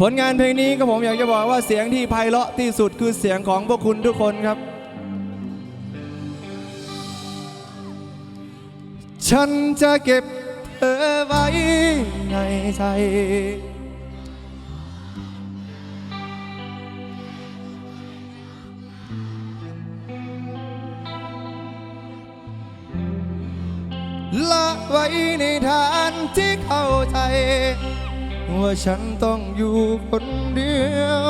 ผลงานเพลงนี้ก็ผมอยากจะบอกว่าเสียงที่ไพเราะที่สุดคือเสียงของพวกคุณทุกคนครับ ฉันจะเก็บเธอไว้ในใจ ละไว้ในฐานที่เข้าใจ ว่าฉันต้องอยู่คนเดียว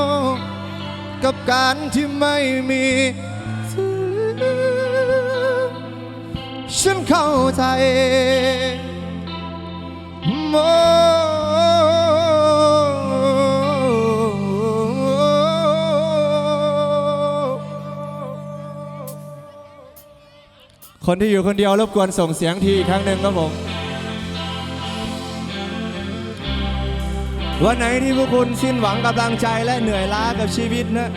กับการที่ไม่มีเธอฉันเข้าใจโมคนที่อยู่คนเดียวรบกวนส่งเสียงทีอีกครั้งหนึ่งครับผม วันไหนที่พวกคุณสิ้นหวังกำลังใจและเหนื่อยล้ากับชีวิตนะ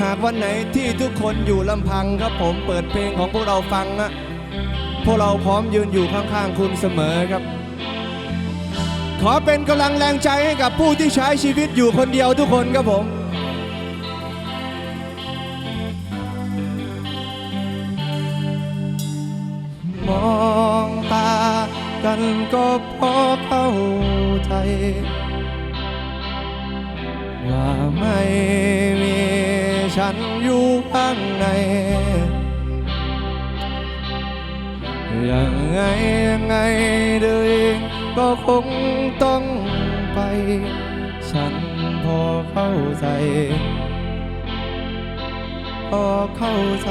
หากวันไหนที่ทุกคนอยู่ลำพังครับผมเปิดเพลงของพวกเราฟังนะพวกเราพร้อมยืนอยู่ข้างๆคุณเสมอครับ ขอเป็นกำลังแรงใจให้กับผู้ที่ใช้ชีวิตอยู่คนเดียวทุกคนครับผมมองตากันก็พอเข้า ใจ ว่าไม่มีฉันอยู่ข้างใน ยังไงยังไงเดินก็คงต้องไป ฉันพอเข้าใจพอเข้าใจ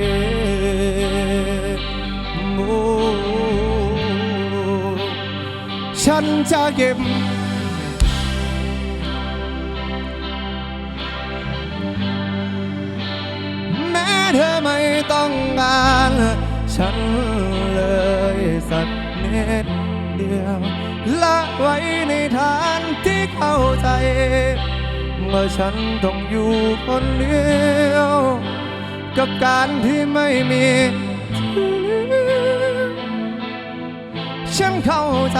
นจะเก็บ แม้เธอไม่ต้องการฉันเลยสักนิดเดียวละไว้ในฐานที่เข้าใจ เมื่อฉันต้องอยู่คนเดียว กับการที่ไม่มีเธอฉันเข้าใจ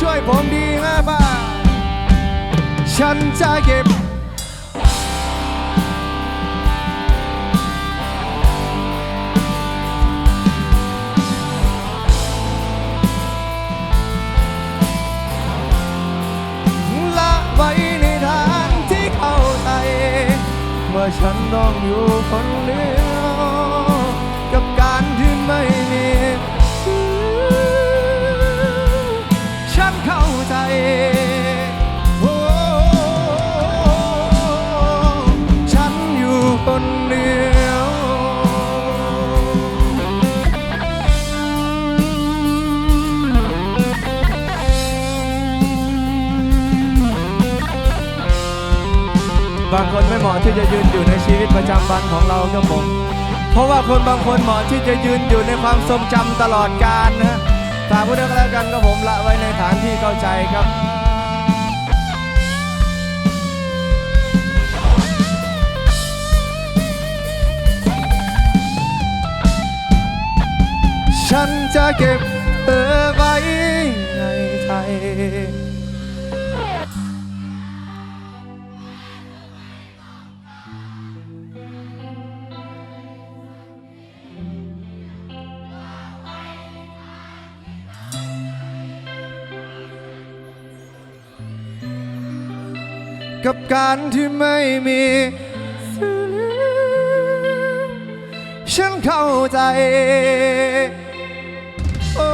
ช่วยผมดีนะป้าฉันจะเก็บละไว้ในทางที่เข้าใจเมื่อฉันต้องอยู่คนเดียวะที่จะยืนอยู่ในชีวิตประจำวันของเราครับผมเพราะว่าคนบางคนเหมาะที่จะยืนอยู่ในความทรงจำตลอดกาลนะฝากผู้เดียวกันแล้วกันก็ผมละไว้ในฐานที่เข้าใจครับฉันจะเก็บเธอไว้ในใจ กับการที่ไม่มีเลือฉันเข้าใจโอ้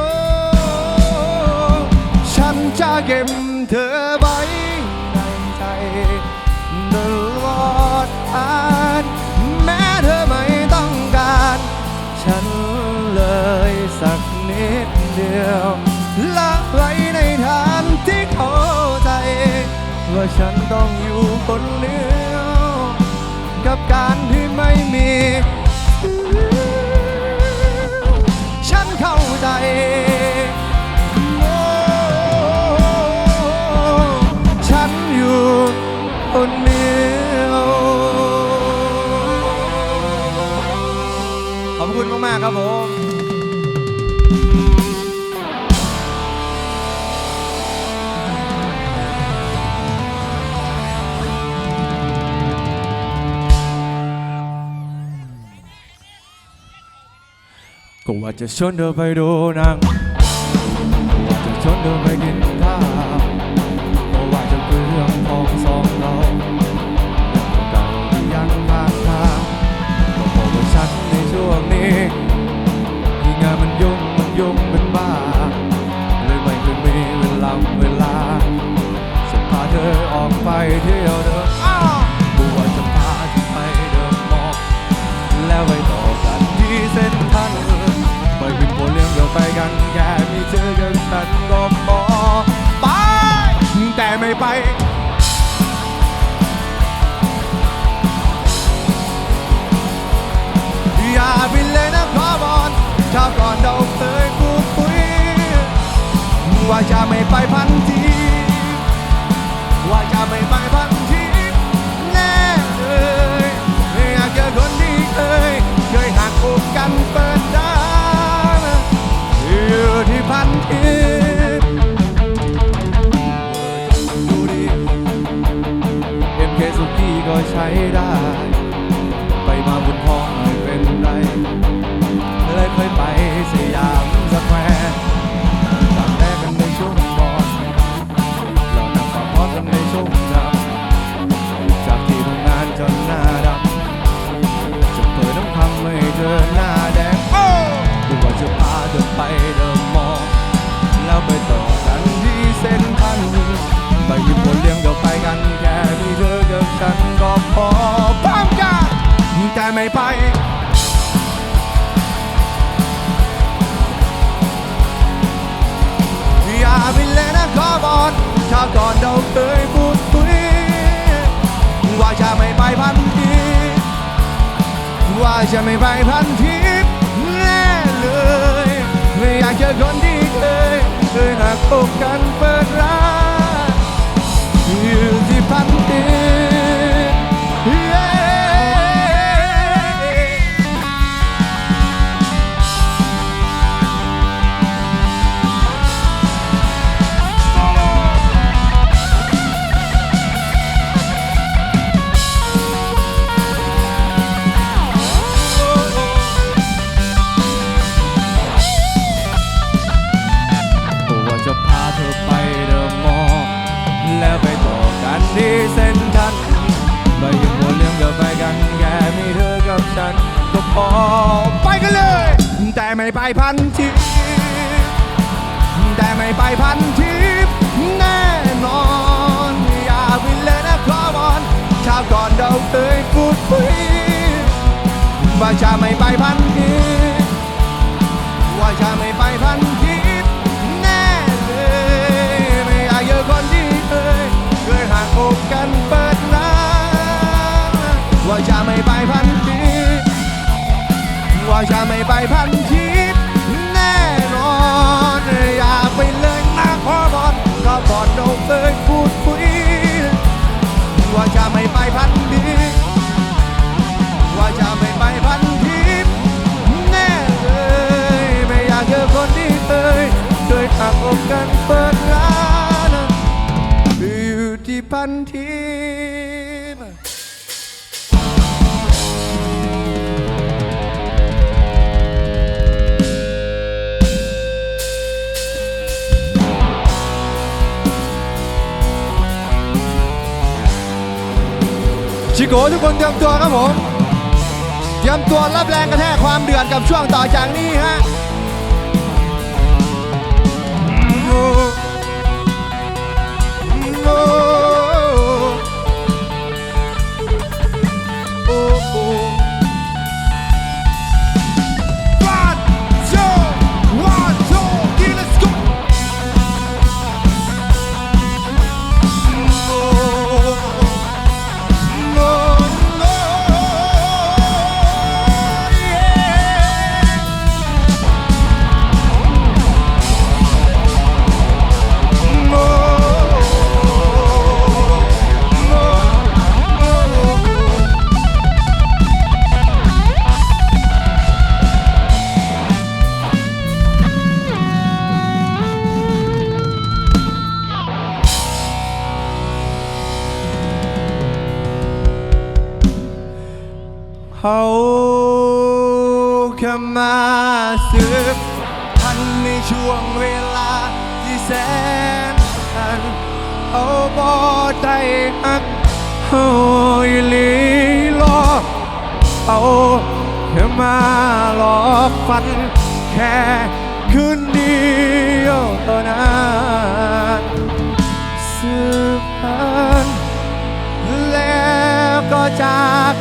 ฉันจะเก็บเธอไว้ในใจตลอดกาลแม้เธอไม่ต้องการ ฉันเลยสักนิดเดียวละไว้ ฉันต้องอยู่คนเดียวกับการที่ไม่มี ฉันเข้าใจฉันอยู่คนเดียวขอบคุณมาก ๆ ครับผม ว่าจะชวนเธอไปดูหนังว่าจะชวนเธอไปกินข้าว ว่าจะไม่ไปพันทีว่าจะไม่ไปพันทีแน่เลยอยากเจอคนที่เคยเคยหักอกกันเปิดร้านอยู่ที่พันทีดูดีเอ็มเคสุกี้ก็ใช้ได้ ไปมาบุญทองไม่เป็นไรเลยเคยไปสยาม จะไม่ไปพันทิปแน่เลย ไม่อยากเจอคนที่เคย เคยหักอกกันเปิดร้าน นก็พอไปกันเลย แต่ไม่ไปพันทีแต่ไม่ไปพันทีแน่นอน อย่าวินเลยนะครอบอลชาวก่อนเราเคยพูดคุยว่าจะไม่ไปพันทีว่าจะไม่ไปพัน จะไม่ไปพันทิพแน่นอนอยากไปเลยนะขอบอลก็บอลเราเคยพูดคุยว่าจะไม่ไปพันทิพว่าจะไม่ไปพันทิพแน่เลยไม่อยากเจอคนที่เคยเคยหักอกกันเปิดร้านอยู่ที่พันทิพ โกทุกคนเตรียมตัวครับผมเตรียมตัวรับแรงกระแทกความเดือดกับช่วงต่อจากนี้ฮะโอ้ เขาแค่มาสืบพันในช่วงเวลาที่แสนอันเขาบอได้หักเขาอีหลีหลอกเขาแค่มาหลอกฝัน แค่คืนเดียวเท่านั้นสืบพันแล้วก็จาก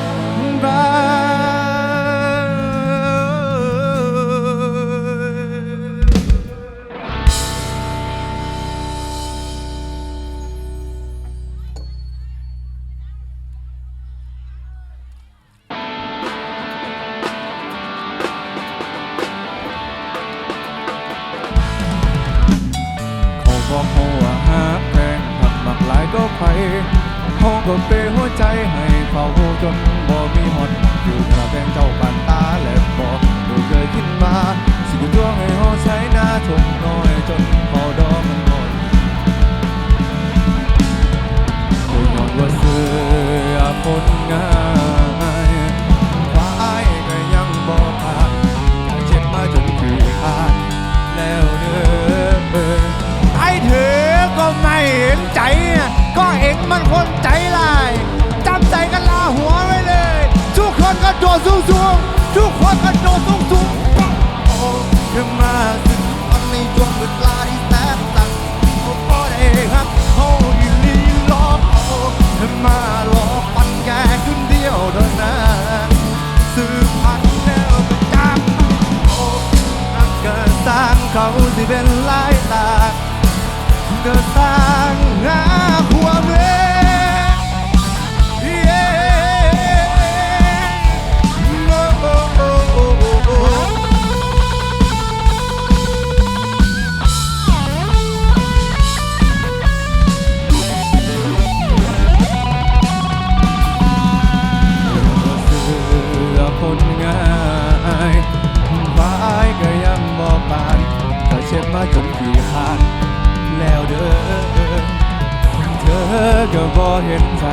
อก็บ่เห็นใจ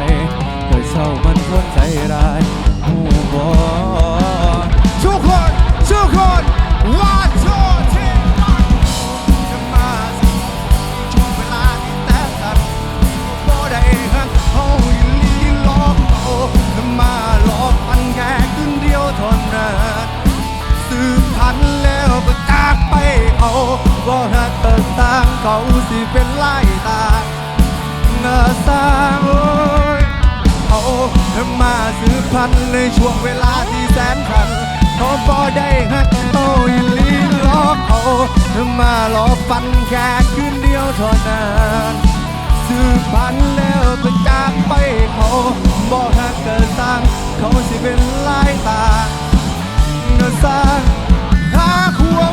ก็เศร้ามันคนใจร้ายหูบ่ทุกคนทุกคนว่าโทษที่จะมาสิช่วงเวลาที่แต่ตัดบ่ได้หักเขาอีหลีหลอกเขามาหลอกปันแค่คืนเดียวเท่านั้นสืบพันธ์แล้วก็จากไปเอาบ่หักเติมต่างเขาสิเป็นไล่ตาเงา สร้างโอ้ยเขามาสืบพันในช่วงเวลาที่แสนคันเขาพอได้ฮักเขาอีลีหลอกเขามาหลอฟันแค่คืนเดียวเท่านั้นสืบพันแล้วก็จากไปเขาบอกฮักเกิดสร้างเขาสิเป็นลายตาเงาสร้างหาควา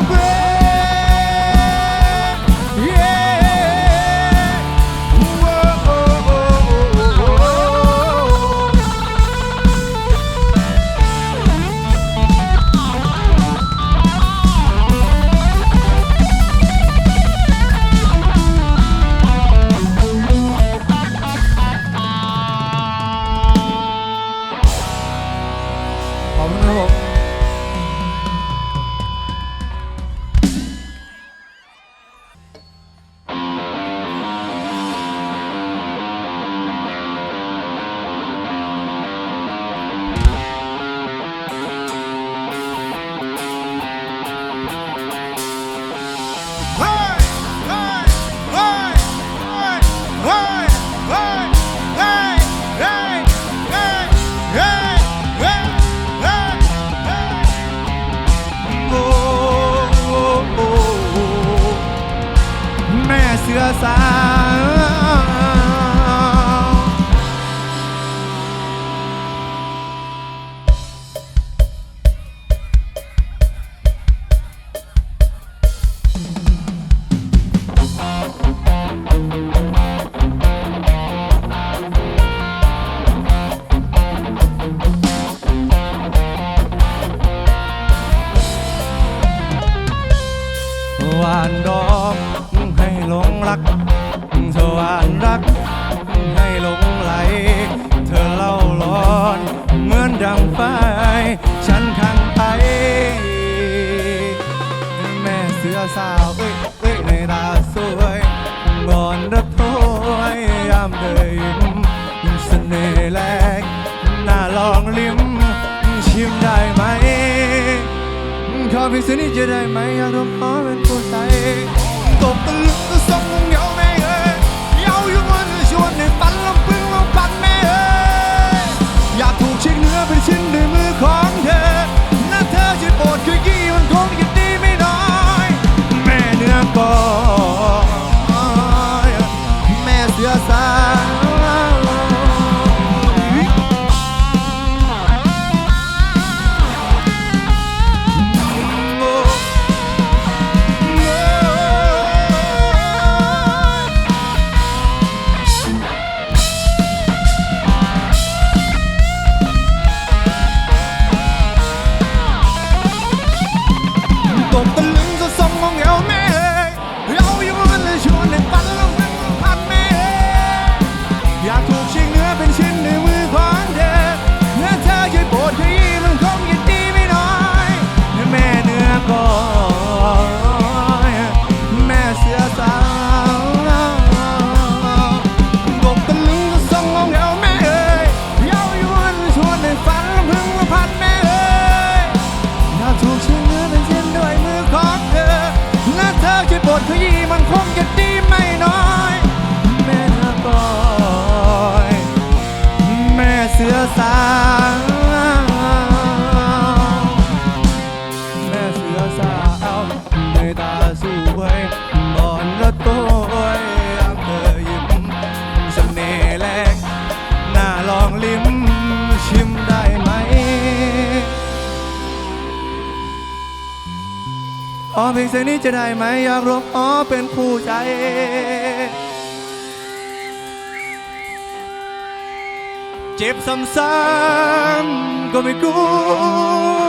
รัโถ่ยามเดยยิ้มเสน่ห์แรงน่าลองลิ้มชิมได้ไหม ขอพิสูจนี้จะได้ไหมอยากรู้ขอเป็นผู้ใจตกตะลึงก็ส่งเงาแม่เอ้ยเย้อยู่งวันชวนในฝันลำพึงลำพันแม่เอ้ยอยากถูกเช็คเนื้อเป็นชิ้นด้วยมือของ ขอเพียงเสียงนี้จะได้ไหมอยากร้องขอเป็นผู้ใจเจ็บซ้ำๆก็ไม่กลัว